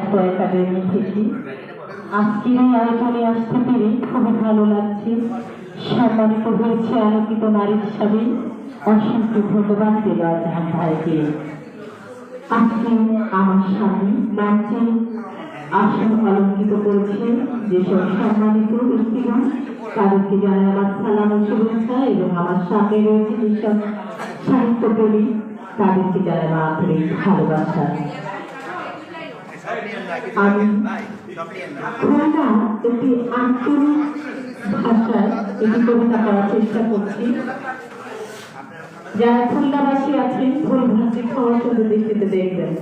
সাহিত্য একাডেমি থেকে আজকের এই আয়োজনে আসতে পেরে খুবই ভালো লাগছে সম্মানিত হয়েছে আলোকিত নারী হিসাবে অসংখ্য ধন্যবাদ দেওয়া জাহান ভাইকে আজকে আমার স্বামী মঞ্চে আসন অলঙ্কিত করেছে যেসব সম্মানিত ব্যক্তিগণ তাদেরকে জানাই আমার সালাম শুভেচ্ছা এবং আমার সামনে রয়েছে যেসব সাহিত্যপ্রেমী তাদেরকে জানাই আমার আন্তরিক ভালোবাসা আমি খুলনা একটি আঞ্চলিক ভাষায় একটি কবিতা করার চেষ্টা করছি যারা খুলনাবাসী আছেন ভুল ভাষিক হওয়ার শুধু দৃষ্টিতে দেখবেন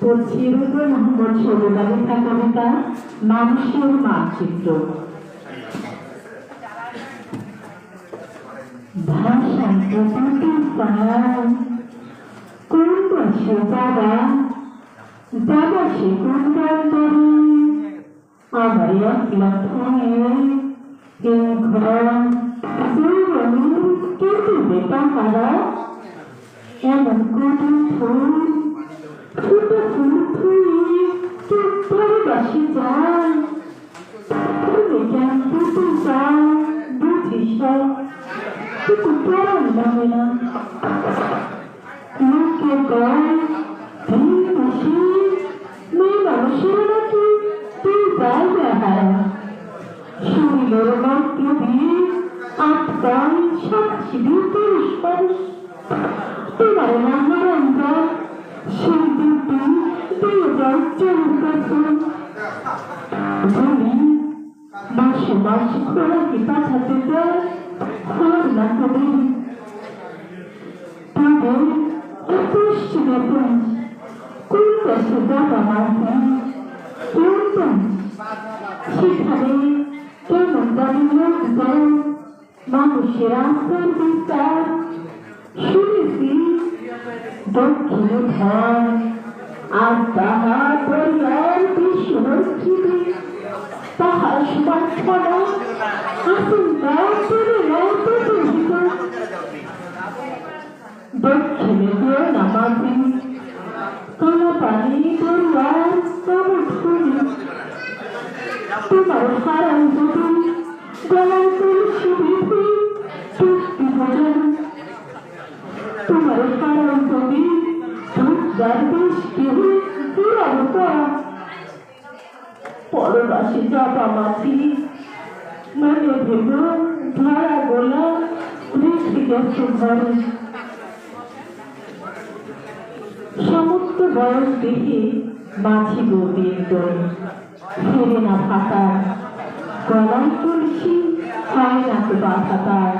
পড়ছি রুদ্র মোহাম্মদ সবুদা কবিতা মানুষের মানচিত্র ভাষায় প্রকৃতির পাহাড় কোন বাবা বাবা সে কোন তরু আমার এক লক্ষণে কেউ ঘর দুই রঙিন কিন্তু বেটা হারা এমন কোন ফুল ছোট ফুল ফুল চুপ করে বাসি যায় তুমি কেন তুই চাও বুঝিস কিন্তু পড়ান যাবে না লোকে কয় মধ্যে দিয়ে আটকায় সাক্ষী দিয়ে পুরুষ মানুষ তোমার নামের অন্তর সেই দিয়ে যায় চলতেছে তুমি মাসে মাসে খোরাকি পাঠাতে দেয় খোর না করে তাদের পশ্চিমে দেশ কোন বাবা মাঝে কোন দেশ সেখানে লোকজন মানুষের আস্থার বিস্তার শুনেছি, দক্ষিণে ধান আর তাহার পরিবার বিশ্বরক্ষিতে সমান ছড়া আশঙ্কা করে রয়েছে দূষিত দক্ষিণে দিয়ে নামাজি। কালা পানি পরিবার কামড় শুনি তোমার তোমার হারাই যদি দুর্গার বৃষ্টি দুরবতা পরবাসী চাপা মাটি মানে ভেব ধরা গোলা বৃষ্টি গেছে ঘরে সমস্ত বয়স দেখে মাছি গোবিন্দ ফেরে না ফাটা গলায় তুলসী হয় না তো বাধা তার